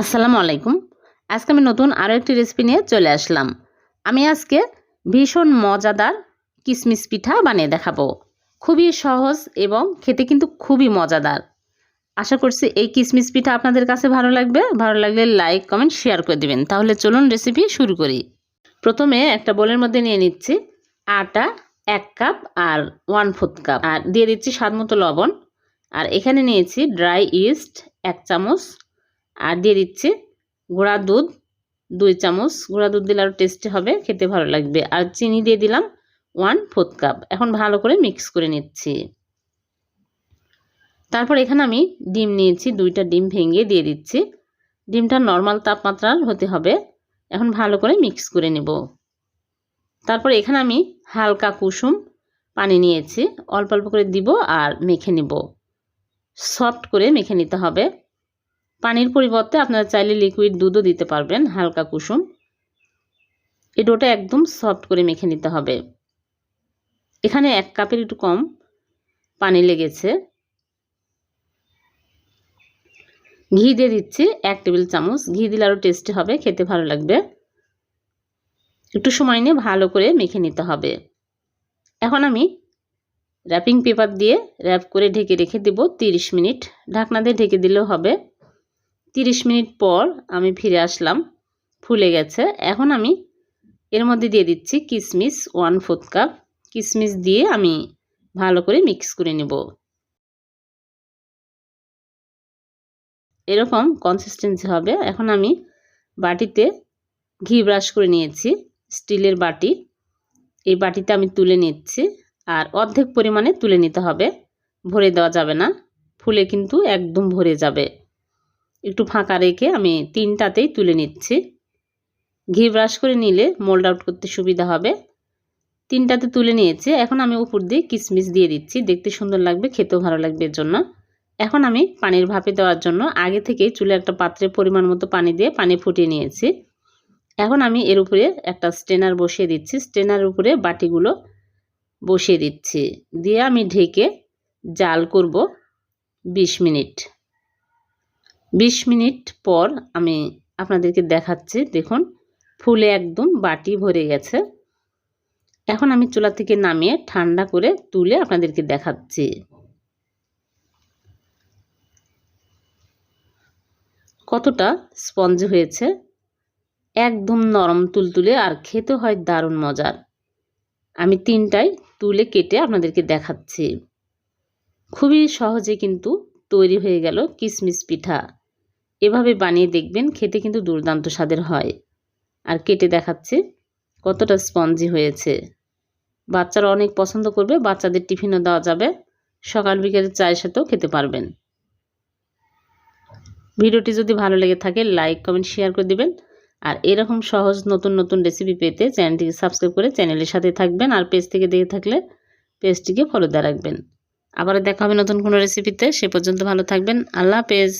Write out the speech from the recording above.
আসসালামু আলাইকুম। আজকে আমি নতুন আরও একটি রেসিপি নিয়ে চলে আসলাম। আমি আজকে ভীষণ মজাদার কিশমিশ পিঠা বানিয়ে দেখাবো। খুবই সহজ এবং খেতে কিন্তু খুবই মজাদার। আশা করছি এই কিশমিশ পিঠা আপনাদের কাছে ভালো লাগবে। ভালো লাগলে লাইক কমেন্ট শেয়ার করে দিবেন। তাহলে চলুন রেসিপি শুরু করি। প্রথমে একটা বোলের মধ্যে নিয়ে নিচ্ছি আটা এক কাপ আর ওয়ান ফোর্থ কাপ আর দিয়ে দিচ্ছি স্বাদ মতো লবণ। আর এখানে নিয়েছি ড্রাই ইস্ট এক চামচ আর দিয়ে দিচ্ছি গুঁড়া দুধ, দুই চামচ। গুঁড়া দুধ দিলে আরও টেস্টি হবে, খেতে ভালো লাগবে। আর চিনি দিয়ে দিলাম ওয়ান ফোর্থ কাপ এখন ভালো করে মিক্স করে নিচ্ছি। তারপর এখানে আমি ডিম নিয়েছি, দুইটা ডিম ভেঙে দিয়ে দিচ্ছি। ডিমটা নর্মাল তাপমাত্রার হতে হবে। এখন ভালো করে মিক্স করে নেব। তারপর এখানে আমি হালকা কুসুম পানি নিয়েছি। অল্প অল্প করে দিব আর মেখে নেব। সফট করে মেখে নিতে হবে। পানির পরিবর্তে আপনারা চাইলে লিকুইড দুধও দিতে পারবেন, হালকা কুসুম। এই ডোটা একদম সফট করে মেখে নিতে হবে। এখানে এক কাপের একটু কম পানি লেগেছে। ঘি দিয়ে দিচ্ছি এক টেবিল চামচ। ঘি দিলে আরও টেস্টি হবে, খেতে ভালো লাগবে। একটু সময় নিয়ে ভালো করে মেখে নিতে হবে। এখন আমি র্যাপিং পেপার দিয়ে র্যাপ করে ঢেকে রেখে দেব তিরিশ মিনিট। ঢাকনা দিয়ে ঢেকে দিলেও হবে। তিরিশ মিনিট পর আমি ফিরে আসলাম, ফুলে গেছে। এখন আমি এর মধ্যে দিয়ে দিচ্ছি কিশমিশ ওয়ান ফোর্থ কাপ। কিশমিশ দিয়ে আমি ভালো করে মিক্স করে নেব। এরকম কনসিস্টেন্সি হবে। এখন আমি বাটিতে ঘি ব্রাশ করে নিয়েছি, স্টিলের বাটি। এই বাটিতে আমি তুলে নিচ্ছি আর অর্ধেক পরিমাণে তুলে নিতে হবে। ভরে দেওয়া যাবে না। ফুলে কিন্তু একদম ভরে যাবে। একটু ফাঁকা রেখে আমি তিনটাতেই তুলে নিচ্ছি। ঘি ব্রাশ করে নিলে মোল্ড আউট করতে সুবিধা হবে। তিনটাতে তুলে নিয়েছি। এখন আমি উপর দিয়ে কিশমিশ দিয়ে দিচ্ছি। দেখতে সুন্দর লাগবে, খেতেও ভালো লাগবে এর জন্য। এখন আমি পানির ভাপে দেওয়ার জন্য আগে থেকেই চুলে একটা পাত্রে পরিমাণ মতো পানি দিয়ে পানি ফুটিয়ে নিয়েছি। এখন আমি এর উপরে একটা স্টেনার বসিয়ে দিচ্ছি। স্টেনার উপরে বাটিগুলো বসিয়ে দিচ্ছি। দিয়ে আমি ঢেকে জাল করব ২০ মিনিট। ২০ মিনিট পর আমি আপনাদেরকে দেখাচ্ছি, দেখুন, ফুলে একদম বাটি ভরে গেছে। এখন আমি চুলা থেকে নামিয়ে ঠান্ডা করে তুলে আপনাদেরকে দেখাচ্ছি। কতটা স্পঞ্জ হয়েছে, একদম নরম তুলতুলে আর খেতে হয় দারুণ মজার। আমি তিনটাই তুলে কেটে আপনাদেরকে দেখাচ্ছি। খুবই সহজে কিন্তু তৈরি হয়ে গেল কিশমিশ পিঠা। এভাবে বানিয়ে দেখবেন খেতে কিন্তু দুর্দান্ত স্বাদের হয়। আর কেটে দেখাচ্ছি কতটা স্পঞ্জি হয়েছে। বাচ্চারা অনেক পছন্দ করবে, বাচ্চাদের টিফিনও দেওয়া যাবে, সকাল বিকেলের চায়ের সাথেও খেতে পারবেন। ভিডিওটি যদি ভালো লেগে থাকে, লাইক, কমেন্ট, শেয়ার করে দেবেন। আর এরকম সহজ নতুন নতুন রেসিপি পেতে চ্যানেলটিকে সাবস্ক্রাইব করে চ্যানেলের সাথে থাকবেন আর পেজ থেকে দেখে থাকলে পেজটিকে ফলো দিয়ে রাখবেন। আবার দেখা হবে নতুন কোনো রেসিপিতে, সে পর্যন্ত ভালো থাকবেন। আল্লাহ হাফেজ।